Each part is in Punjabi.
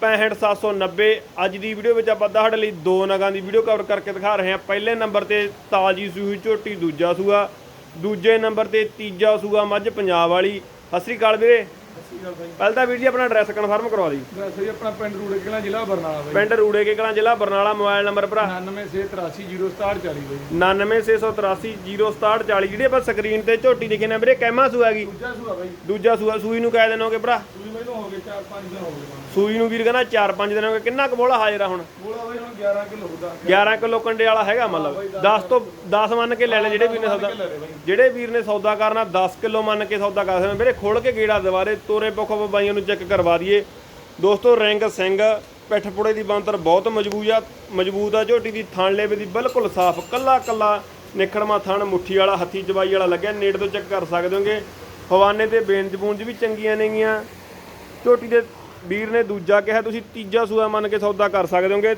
65790 ਅੱਜ ਦੀ ਵੀਡੀਓ ਵਿੱਚ ਆਪਾਂ ਤੁਹਾਡੇ ਲਈ ਦੋ ਨਗਾਂ ਦੀ ਵੀਡੀਓ ਕਵਰ ਕਰਕੇ ਦਿਖਾ ਰਹੇ ਹਾਂ। ਪਹਿਲੇ ਨੰਬਰ ਤੇ ਤਾਜੀ ਸੂਈ ਝੋਟੀ, ਦੂਜਾ ਸੂਆ। ਦੂਜੇ ਨੰਬਰ ਤੇ ਤੀਜਾ ਸੂਆ ਮੱਝ ਪੰਜਾਬ ਵਾਲੀ। ਸਤਿ ਸ੍ਰੀ ਅਕਾਲ ਵੀਰੇ। ਸਹੀ ਗੱਲ ਬਾਈ ਪਹਿਲਾਂ ਤਾਂ ਵੀਰ ਜੀ ਆਪਣਾ ਐਡਰੈਸ ਕਨਫਰਮ ਕਰਵਾ ਦਿਓ। ਦੱਸੋ ਜੀ ਆਪਣਾ ਪਿੰਡ ਰੂੜੇ ਕਿਲਾ ਜ਼ਿਲ੍ਹਾ ਬਰਨਾਲਾ ਬਾਈ। ਪਿੰਡ ਰੂੜੇ ਕੇ ਕਲਾਂ ਜ਼ਿਲ੍ਹਾ ਬਰਨਾਲਾ ਮੋਬਾਈਲ ਨੰਬਰ ਭਰਾ। 96830740 ਬਾਈ। 96830740 ਜਿਹੜੀ ਆਪਾਂ ਸਕਰੀਨ ਤੇ ਝੋਟੀ ਦਿਖੇ ਨੇ ਵੀਰੇ ਕਹਿਮਾ ਸੂਆ ਗਈ ਦੂਜਾ ਸੂਆ ਬਾਈ। ਦੂਜਾ ਸੂਆ ਸੂਈ ਨੂੰ ਕਹਿ ਦੇਣੋਗੇ ਭਰਾ? ਸੂਈ ਮੈਨੂੰ ਹੋ ਗਏ 4-5 ਦਿਨ ਹੋ ਗਏ ਸੂਈ ਨੂੰ ਵੀਰ ਕਹਿੰਦਾ 4-5 ਦਿਨ ਹੋ ਗਏ ਕਿੰਨਾ ਕੁ ਬੋਲਾ ਹਾਜ਼ਰ ਆ ਹੁਣ? ਬੋਲਾ ਬਾਈ ਹੁਣ 11 ਕਿਲੋ ਹੁੰਦਾ। 11 ਕਿਲੋ ਕੰਡੇ ਵਾਲਾ ਹੈਗਾ ਮਤਲਬ। 10 ਤੋਂ 10 ਮੰਨ ਕੇ ਲੈ ਲੈ ਜਿਹੜੇ ਵੀਰ ਨੇ ਸੌਦਾ ਜਿਹੜੇ ਵੀਰ ਨੇ ਸੌਦਾ ਕਰਨਾ 10 ਕਿਲੋ ਮੰਨ ਕੇ ਸੌਦਾ ਕਰ ਸਕਦੇ ਵੀਰੇ ਖੋਲ ਕੇ ਗੇੜਾ ਦੁਬਾਰੇ ਤੋਰੇ ਪੱਖੋਂ ਬਾਈਆਂ ਨੂੰ ਚੈੱਕ ਕਰਵਾ ਦਈਏ। ਦੋਸਤੋ, ਰਿੰਗ ਸਿੰਘ ਪਿੱਠ ਪੁੜੇ ਦੀ ਬੰਤਰ ਬਹੁਤ ਮਜ਼ਬੂਤ ਆ ਮਜ਼ਬੂਤ ਆ, ਝੋਟੀ ਦੀ ਥਣ ਲੇਵੇ ਦੀ ਬਿਲਕੁਲ ਸਾਫ਼, ਕੱਲਾ ਕੱਲਾ ਨਿਖੜਮਾ ਥਣ, ਮੁੱਠੀ ਵਾਲਾ, ਹੱਥੀ ਜਵਾਈ ਵਾਲਾ ਲੱਗਿਆ, ਨੇੜੇ ਤੋਂ ਚੈੱਕ ਕਰ ਸਕਦੇ ਹੋਗੇ। ਹਵਾਨੇ ਤੇ ਬੇਂਜ ਬੂੰਜ ਵੀ ਚੰਗੀਆਂ ਨੇਗੀਆਂ। ਝੋਟੀ ਦੇ ਵੀਰ ਨੇ ਦੂਜਾ ਕਿਹਾ, ਤੁਸੀਂ ਤੀਜਾ ਸੂਆ ਮੰਨ ਕੇ ਸੌਦਾ ਕਰ ਸਕਦੇ ਹੋਗੇ।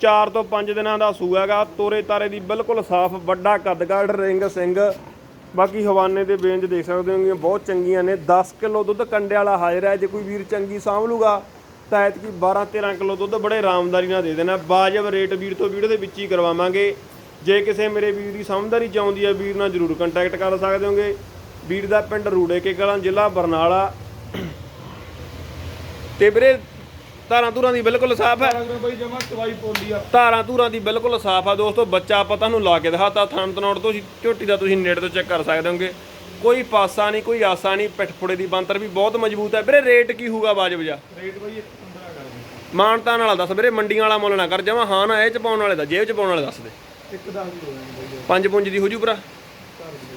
4 ਤੋਂ 5 ਦਿਨਾਂ ਦਾ ਸੂਆ ਹੈਗਾ, ਤੋਰੇ ਤਾਰੇ ਦੀ ਬਿਲਕੁਲ ਸਾਫ਼, ਵੱਡਾ ਕੱਦਗੜ ਰਿੰਗ ਸਿੰਘ ਬਾਕੀ ਹਵਾਨੇ ਦੇ ਬੇਂਜ ਦੇਖ ਸਕਦੇ ਹੋ ਬਹੁਤ ਚੰਗੀਆਂ ਨੇ। 10 ਕਿਲੋ ਦੁੱਧ ਕੰਡੇ ਵਾਲਾ ਹਾਜ਼ਰ ਹੈ। ਜੇ ਕੋਈ ਵੀਰ ਚੰਗੀ ਸਾਂਭ ਲੂਗਾ, ਤਾਂ ਐਤਕੀ 12 13 ਕਿਲੋ ਦੁੱਧ ਬੜੇ ਆਰਾਮਦਾਰੀ ਨਾਲ ਦੇ ਦੇਣਾ। ਬਾਜਬ ਰੇਟ ਵੀਰ ਤੋਂ ਵੀਡੀਓ ਦੇ ਵਿੱਚ ਹੀ ਕਰਵਾਵਾਂਗੇ। ਜੇ ਕਿਸੇ ਮੇਰੇ ਵੀਰ ਦੀ ਸਮਝਦਾਰੀ ਚਾਹੁੰਦੀ ਹੈ, ਵੀਰ ਨਾਲ ਜਰੂਰ ਕੰਟੈਕਟ ਕਰ ਸਕਦੇ ਹੋਗੇ। ਵੀਰ ਦਾ ਪਿੰਡ ਰੂੜੇ ਕੇ ਕਲਾਂ, ਜ਼ਿਲ੍ਹਾ ਬਰਨਾਲਾ। ਤੇ ਵੀਰੇ ਧਾਰਾਂ ਧੁਰਾਂ ਦੀ ਬਿਲਕੁਲ ਸਾਫ਼ ਹੈ। ਅਗਰ ਬਾਈ ਜਮਾ ਚਵਾਈ ਪੋਲੀ ਆ। ਧਾਰਾਂ ਧੂਰਾਂ ਦੀ ਬਿਲਕੁਲ ਸਾਫ਼ ਆ ਦੋਸਤੋ ਬੱਚਾ ਆਪਾਂ ਤੁਹਾਨੂੰ ਲਾ ਕੇ ਦਿਖਾਤਾ ਥਣ ਤਨੋੜ ਤੋਂ ਝੋਟੀ ਦਾ ਤੁਸੀਂ ਨੇੜੇ ਤੋਂ ਚੈੱਕ ਕਰ ਸਕਦੇ ਹੋਗੇ। ਕੋਈ ਪਾਸਾ ਨਹੀਂ ਕੋਈ ਆਸਾ ਨਹੀਂ ਪਿੱਠ ਪੁੜੇ ਦੀ ਬੰਤਰ ਵੀ ਬਹੁਤ ਮਜ਼ਬੂਤ ਹੈ। ਵੀਰੇ ਰੇਟ ਕੀ ਹੋਊਗਾ ਵਾਜਬ ਜਾ ਰੇਟ ਬਾਈ 115 ਕਰ ਦੇ। ਮਾਨਤਾਨ ਵਾਲਾ ਦੱਸ ਵੀਰੇ ਮੰਡੀਆਂ ਵਾਲਾ ਮੁੱਲ ਨਾ ਕਰ। ਜਾਵਾਂ ਹਾਂ ਨਾ ਇਹ ਚ ਪਾਉਣ ਵਾਲੇ ਦਾ ਜੇਬ ਚ ਪਾਉਣ ਵਾਲੇ ਦੱਸ ਦੇ। ਇੱਕ 10 ਦੀ ਹੋ ਜਾਣੀ ਪੰਜ ਪੁੰਜ ਦੀ ਹੋ ਜੂ ਭਰਾ।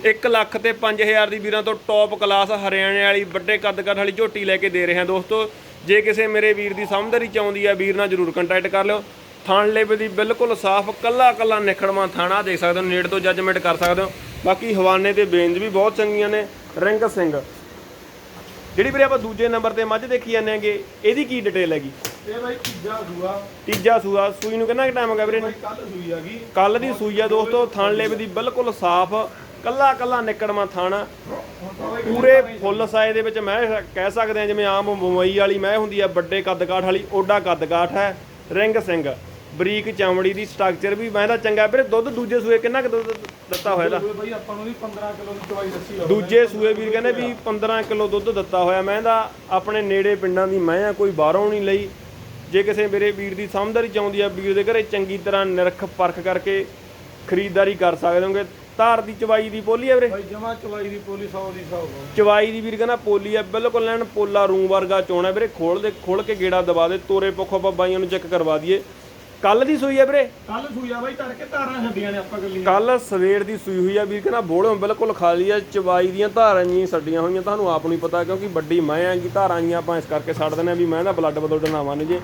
1 ਲੱਖ ਤੇ 5000 ਦੀ ਵੀਰਾਂ ਤੋਂ ਟੌਪ ਕਲਾਸ ਹਰਿਆਣੇ ਵਾਲੀ ਵੱਡੇ ਕੱਦ ਕੱਦ ਵਾਲੀ ਝੋਟੀ ਲੈ ਕੇ ਦੇ ਰਹੇ ਹਾਂ ਦੋਸਤੋ। ਜੇ ਕਿਸੇ ਮੇਰੇ ਵੀਰ ਦੀ ਸਮਝਦਾਰੀ ਚਾਹੁੰਦੀ ਆ ਵੀਰ ਨਾਲ ਜਰੂਰ ਕੰਟੈਕਟ ਕਰ ਲਿਓ। ਥਣ ਲੇਵੇ ਦੀ ਬਿਲਕੁਲ ਸਾਫ਼ ਕੱਲਾ ਕੱਲਾ ਨਿਖੜਵਾ ਥਾਣਾ ਦੇਖ ਸਕਦੇ ਹੋ ਨੇੜ ਤੋਂ ਜੱਜਮੈਂਟ ਕਰ ਸਕਦੇ ਹੋ। ਬਾਕੀ ਹਵਾਨੇ ਤੇ ਬੇਂਜ ਵੀ ਬਹੁਤ ਚੰਗੀਆਂ ਨੇ ਰਿੰਗ ਸਿੰਘ। ਜਿਹੜੀ ਵੀਰੇ ਆਪਾਂ ਦੂਜੇ ਨੰਬਰ ਤੇ ਮੱਝ ਦੇਖੀ ਜਾਂਦੇ ਆਂਗੇ ਇਹਦੀ ਕੀ ਡਿਟੇਲ ਹੈਗੀ? ਇਹ ਬਾਈ ਤੀਜਾ ਸੂਆ। ਤੀਜਾ ਸੂਆ ਸੂਈ ਨੂੰ ਕਿੰਨਾ ਟਾਈਮ ਹੋ ਗਿਆ ਵੀਰੇ? ਕੱਲ ਸੂਈ ਦੀ ਸੂਈ ਆ ਦੋਸਤੋ ਥਣ ਲੇਵੇ ਦੀ ਬਿਲਕੁਲ ਸਾਫ਼ ਕੱਲਾ ਕੱਲਾ ਨਿਕੜਮਾ ਥਣ। ਪੂਰੇ ਫੁੱਲ ਸਾਈਜ਼ ਦੇ ਵਿੱਚ ਮੈਂ ਕਹਿ ਸਕਦੇ ਆ ਜਿਵੇਂ ਆਮ ਮੁੰਬਈ ਵਾਲੀ ਮੈਂ ਹੁੰਦੀ ਆ ਵੱਡੇ ਕੱਦ ਕਾਠ ਵਾਲੀ ਓਡਾ ਕੱਦ ਕਾਠ ਹੈ ਰਿੰਗ ਸਿੰਘ ਬਰੀਕ ਚਮੜੀ ਦੀ ਸਟਰਕਚਰ ਵੀ ਮੈਂ ਤਾਂ ਚੰਗਾ ਵੀਰੇ ਦੁੱਧ ਦੂਜੇ ਸੂਏ ਕਿੰਨਾ ਕੁ ਦੁੱਧ ਦਿੱਤਾ ਹੋਇਆ ਸੂਏ ਬਾਈ ਆਪਾਂ ਨੂੰ ਵੀ 15 ਕਿਲੋ ਦੀ ਚਵਾਈ ਦੱਸੀ ਦੂਜੇ ਸੂਏ ਵੀਰ ਕਹਿੰਦੇ ਵੀ 15 ਕਿਲੋ ਦੁੱਧ ਦਿੱਤਾ ਹੋਇਆ ਮੈਂ ਦਾ ਆਪਣੇ ਨੇੜੇ ਪਿੰਡਾਂ ਦੀ ਮੈਂ ਆ ਕੋਈ ਬਾਹਰੋਂ ਨਹੀਂ ਲਈ। ਜੇ ਕਿਸੇ ਮੇਰੇ ਵੀਰ ਦੀ ਸਮਝਦਾਰੀ ਚਾਹੁੰਦੀ ਆ ਵੀਰ ਦੇ ਘਰੇ ਚੰਗੀ ਤਰ੍ਹਾਂ ਨਿਰਖ ਪਰਖ ਕਰਕੇ ਖਰੀਦਦਾਰੀ ਕਰ ਸਕਦੇ ਹੋਗੇ। ਧਾਰ ਦੀ ਚਵਾਈ ਦੀ ਪੋਲੀ ਆ ਵੀਰੇ? ਬਾਈ ਜਮਾ ਚਵਾਈ ਦੀ ਪੋਲੀ 100 ਦੀ 100 ਚਵਾਈ ਦੀ ਵੀਰ ਕਹਿੰਦਾ ਪੋਲੀ ਆ ਬਿਲਕੁਲ ਲੈਣ ਪੋਲਾ ਰੂਮ ਵਰਗਾ ਚੋਣਾ ਵੀਰੇ। ਖੋਲ ਦੇ ਖੋਲ ਕੇ ਗੇੜਾ ਦਬਾ ਦੇ ਤੋਰੇ ਪੱਖੋਂ ਆਪਾਂ ਬਾਈਆਂ ਨੂੰ ਚੈੱਕ ਕਰਵਾ ਦਈਏ। ਕੱਲ ਦੀ ਸੂਈ ਆ ਵੀਰੇ? ਕੱਲ ਸੂਈ ਆ ਬਾਈ ਤੜਕੇ ਤਾਰਾਂ ਛੱਡੀਆਂ ਨੇ ਆਪਾਂ ਗੱਲੀਆਂ। ਕੱਲ ਸਵੇਰ ਦੀ ਸੂਈ ਹੋਈ ਆ ਵੀਰ ਕਹਿੰਦਾ ਬੋੜੋਂ ਬਿਲਕੁਲ ਖਾਲੀ ਆ ਚਵਾਈ ਦੀਆਂ ਧਾਰਾਂ ਜੀ ਛੱਡੀਆਂ ਹੋਈਆਂ ਤੁਹਾਨੂੰ ਆਪ ਨੂੰ ਹੀ ਪਤਾ ਕਿਉਂਕਿ ਵੱਡੀ ਮੈਂ ਆਂਗੀ ਧਾਰਾਂ ਜੀਆਂ ਆਪਾਂ ਇਸ ਕਰਕੇ ਛੱਡ ਦਿੰਦੇ ਆ ਵੀ ਮੈਂ ਦਾ ਬਲੱਡ ਬਦਲ ਨਾ ਮੰਨ ਜੇ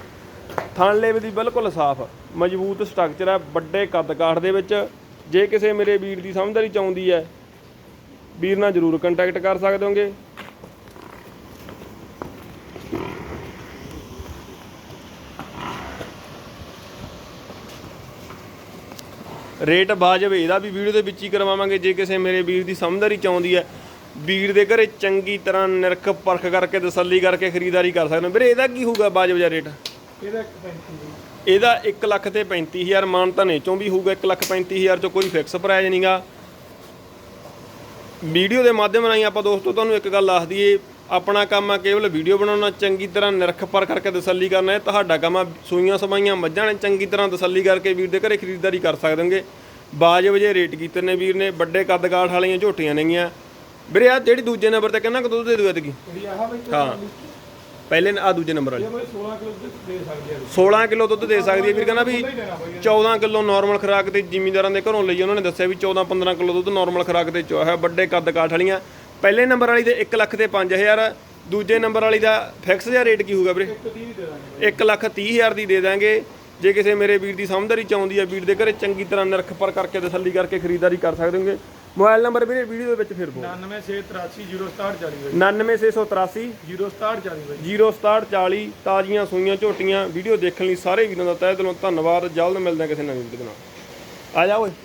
ਥਣ ਲੇਵੇ ਦੀ ਬਿਲਕੁਲ ਸਾਫ਼ ਮਜ਼ਬੂਤ ਸਟਰਕਚਰ ਹੈ ਵੱਡੇ ਕੱਦ ਕਾਠ ਦੇ ਵਿੱਚ। ਜੇ ਕਿਸੇ ਮੇਰੇ ਵੀਰ ਦੀ ਸਮਝਦਾਰੀ ਚਾਹੁੰਦੀ ਹੈ, ਵੀਰ ਨਾਲ ਜਰੂਰ ਕੰਟੈਕਟ ਕਰ ਸਕਦੇ ਹੋਗੇ। ਰੇਟ ਬਾਜਬ ਇਹਦਾ ਵੀ ਵੀਡੀਓ ਦੇ ਵਿੱਚ ਹੀ ਕਰਵਾਵਾਂਗੇ। ਜੇ ਕਿਸੇ ਮੇਰੇ ਵੀਰ ਦੀ ਸਮਝਦਾਰੀ ਚਾਹੁੰਦੀ ਹੈ, ਵੀਰ ਦੇ ਘਰੇ ਚੰਗੀ ਤਰ੍ਹਾਂ ਨਿਰਖ ਪਰਖ ਕਰਕੇ, ਤਸੱਲੀ ਕਰਕੇ ਖਰੀਦਦਾਰੀ ਕਰ ਸਕਦੇ ਹੋ। ਵੀਰੇ, ਇਹਦਾ ਕੀ ਹੋਊਗਾ ਬਾਜਬ ਜਿਹਾ ਰੇਟ? ਇਹਦਾ 135 ਇਹਦਾ 1 ਲੱਖ ਤੇ 35000 ਮਾਨ ਤਾਂ ਨੇ ਚੋਂ ਵੀ ਹੋਊਗਾ 1 ਲੱਖ 35000 ਚੋਂ ਕੋਈ ਫਿਕਸ ਪ੍ਰਾਈਸ ਨਹੀਂਗਾ ਵੀਡੀਓ ਦੇ ਮਾਧਿਅਮ ਰਾਹੀਂ ਆਪਾਂ ਦੋਸਤੋ ਤੁਹਾਨੂੰ ਇੱਕ ਗੱਲ ਦੱਸ ਦਈਏ ਆਪਣਾ ਕੰਮ ਆ ਕੇਵਲ ਵੀਡੀਓ ਬਣਾਉਣਾ ਚੰਗੀ ਤਰ੍ਹਾਂ ਨਿਰਖ ਪਰ ਕਰਕੇ ਤਸੱਲੀ ਕਰਨਾ ਇਹ ਤੁਹਾਡਾ ਕੰਮ ਆ ਸੂਈਆਂ ਸਮਾਈਆਂ ਮੱਝਾਂ ਨੇ ਚੰਗੀ ਤਰ੍ਹਾਂ ਤਸੱਲੀ ਕਰਕੇ ਵੀਰ ਦੇ ਘਰੇ ਖਰੀਦਦਾਰੀ ਕਰ ਸਕਦੇ ਹੋਗੇ ਬਾਜਬ ਜੇ ਰੇਟ ਕੀਤੇ ਨੇ ਵੀਰ ਨੇ ਵੱਡੇ ਕੱਦ ਕਾਠ ਵਾਲੀਆਂ ਝੋਟੀਆਂ ਨੇਗੀਆਂ। ਵੀਰੇ ਆ ਜਿਹੜੀ ਦੂਜੇ ਨੰਬਰ ਤੇ ਕਿੰਨਾ ਕੁ ਦੁੱਧ ਦੇ ਦੂ ਐਤਕੀ? ਜਿਹੜੀ ਆਹ ਬਾਈ ਹਾਂ। ਪਹਿਲੇ ਆ ਦੂਜੇ ਨੰਬਰ ਵਾਲੀ। ਇਹ ਬਾਈ 16 ਕਿਲੋ ਦੁੱਧ ਦੇ ਸਕਦੀ ਹੈ ਵੀਰ, ਕਹਿੰਦਾ ਵੀ ਨਹੀਂ ਦੇਣਾ ਬਾਈ 14 ਕਿਲੋ ਨਾਰਮਲ ਖੁਰਾਕ ਤੇ ਜ਼ਿਮੀਂਦਾਰਾਂ ਦੇ ਘਰੋਂ ਲਈ ਉਹਨਾਂ ਨੇ ਦੱਸਿਆ ਵੀ 14 15 ਕਿਲੋ ਦੁੱਧ ਨਾਰਮਲ ਖੁਰਾਕ ਤੇ ਚੋਇਆ ਹੈ, ਵੱਡੇ ਕੱਦ ਕਾਠ ਵਾਲੀਆਂ। ਪਹਿਲੇ ਨੰਬਰ ਵਾਲੀ ਦੇ 1 ਲੱਖ ਤੇ 5000 ਦੂਜੇ ਨੰਬਰ ਵਾਲੀ ਦਾ ਫਿਕਸ ਜਿਹਾ ਰੇਟ ਕੀ ਹੋਊਗਾ ਵੀਰੇ? ਇੱਕ 30 ਦੀ ਦੇ ਦਾਂਗੇ 1 ਲੱਖ 30 ਹਜ਼ਾਰ ਦੀ ਦੇ ਦਾਂਗੇ। ਜੇ ਕਿਸੇ ਮੇਰੇ ਵੀਰ ਦੀ ਸਮਝਦਾਰੀ ਚ ਆਉਂਦੀ ਹੈ, ਵੀਰ ਦੇ ਘਰੇ ਚੰਗੀ ਤਰ੍ਹਾਂ ਨਿਰਖ ਪਰ ਕਰਕੇ ਤਸੱਲੀ ਕਰਕੇ ਖਰੀਦਦਾਰੀ ਕਰ ਸਕਦੇ ਹੋਗੇ। ਮੋਬਾਈਲ ਨੰਬਰ ਵੀਰੇ ਵੀਡੀਓ ਦੇ ਵਿੱਚ ਫਿਰ ਬੋਲ। 9683806740 ਬਾਈ 99683 0640 ਬਾਈ 0740 ਤਾਜ਼ੀਆਂ ਸੂਈਆਂ ਝੋਟੀਆਂ। ਵੀਡੀਓ ਦੇਖਣ ਲਈ ਸਾਰੇ ਵੀਰਾਂ ਦਾ ਤਹਿ ਦਿਲੋਂ ਧੰਨਵਾਦ। ਜਲਦ ਮਿਲਦੇ ਹਾਂ ਕਿਸੇ ਨਵੀਂ ਵੀਡੀਓ ਨਾਲ। ਆ ਜਾ ਓਏ।